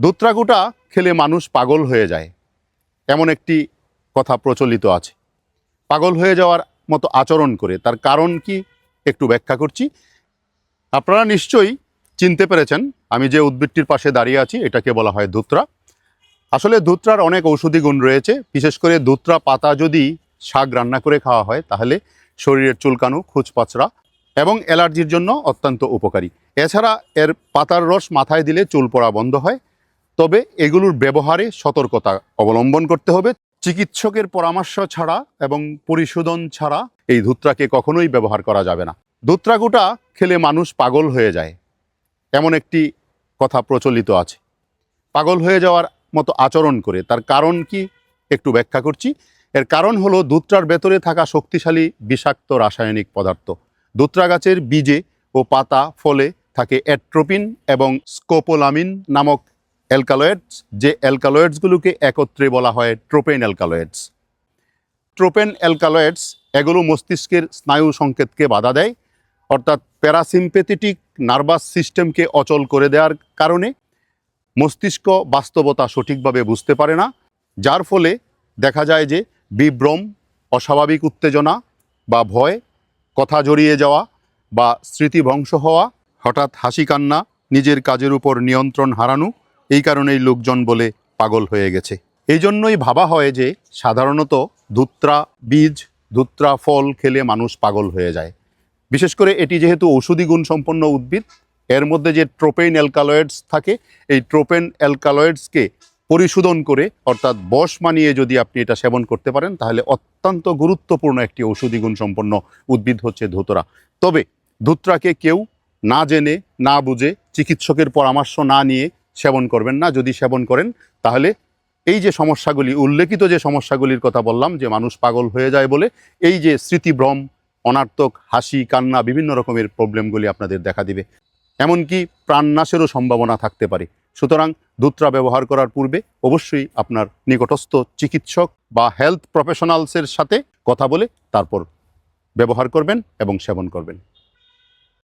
দুত্রাগুটা খেলে মানুষ পাগল হয়ে যায়। এমন একটি কথা প্রচলিত আছে। পাগল হয়ে যাওয়ার মতো আচরণ করে। তার কারণ কি একটু ব্যাখ্যা করছি। আপনারা নিশ্চয়ই চিনতে পেরেছেন, আমি যে উদ্ভিদটির পাশে দাঁড়িয়ে আছি, এটাকে বলা হয় ধুত্রা। আসলে ধুত্রার অনেক ঔষধি গুণ রয়েছে। বিশেষ করে ধুত্রা পাতা যদি শাক রান্না করে খাওয়া হয়, তাহলে শরীরের চুলকানো, খুচপাচড়া এবং অ্যালার্জির জন্য অত্যন্ত উপকারী। এছাড়া এর পাতার রস মাথায় দিলে চুল পড়া বন্ধ হয় তবে এগুলোর ব্যবহারে সতর্কতা অবলম্বন করতে হবে। চিকিৎসকের পরামর্শ ছাড়া এবং পরিশোধন ছাড়া এই ধুত্রাকে কখনোই ব্যবহার করা যাবে না। ধুত্রাগুটা খেলে মানুষ পাগল হয়ে যায়। এমন একটি কথা প্রচলিত আছে। পাগল হয়ে যাওয়ার মতো আচরণ করে। তার কারণ কি একটু ব্যাখ্যা করছি। এর কারণ হলো দুত্রার ভেতরে থাকা শক্তিশালী বিষাক্ত রাসায়নিক পদার্থ। দুত্রা গাছের বীজে ও পাতা ফলে থাকে অ্যাট্রোপিন এবং স্কোপোলামিন নামক অ্যালকালয়েডস যে অ্যালকালয়েডসগুলোকে একত্রে বলা হয় ট্রোপেন অ্যালকালয়েডস ট্রোপেন অ্যালকালয়েডস এগুলো মস্তিষ্কের স্নায়ু সংকেতকে বাধা দেয়, অর্থাৎ প্যারাসিম্পেথেটিক নার্ভাস সিস্টেমকে অচল করে দেওয়ার কারণে মস্তিষ্ক বাস্তবতা সঠিকভাবে বুঝতে পারে না, যার ফলে দেখা যায় যে বিভ্রম, অস্বাভাবিক উত্তেজনা বা ভয়, কথা জড়িয়ে যাওয়া বা স্মৃতিভংশ হওয়া, হঠাৎ হাসি কান্না নিজের কাজের উপর নিয়ন্ত্রণ হারানো এই কারণেই লোকজন বলে পাগল হয়ে গেছে। এই জন্যই ভাবা হয় যে সাধারণত ধুত্রা বীজ, ধুত্রা ফল খেলে মানুষ পাগল হয়ে যায়। বিশেষ করে এটি যেহেতু ঔষধি গুণ সম্পন্ন উদ্ভিদ, এর মধ্যে যে ট্রোপেন অ্যালকালয়েডস থাকে, এই ট্রোপেন অ্যালকালয়েডসকে পরিশোধন করে, অর্থাৎ বশ মানিয়ে যদি আপনি এটা সেবন করতে পারেন, তাহলে অত্যন্ত গুরুত্বপূর্ণ একটি ঔষধি গুণ সম্পন্ন উদ্ভিদ হচ্ছে ধুতরা। তবে ধুত্রাকে কেউ না জেনে, না বুঝে, চিকিৎসকের পরামর্শ না নিয়ে সেবন করবেন না। যদি সেবন করেন, তাহলে এই যে সমস্যাগুলি, উল্লেখিত যে সমস্যাগুলির কথা বললাম, যে মানুষ পাগল হয়ে যায় বলে, এই যে স্মৃতিভ্রম অনার্থক হাসি, কান্না, বিভিন্ন রকমের প্রবলেমগুলি আপনাদের দেখা দিবে। এমনকি প্রাণনাশেরও সম্ভাবনা থাকতে পারে। সুতরাং দুত্রা ব্যবহার করার পূর্বে অবশ্যই আপনার নিকটস্থ চিকিৎসক বা হেলথ প্রফেশনালসের সাথে কথা বলে তারপর ব্যবহার করবেন এবং সেবন করবেন।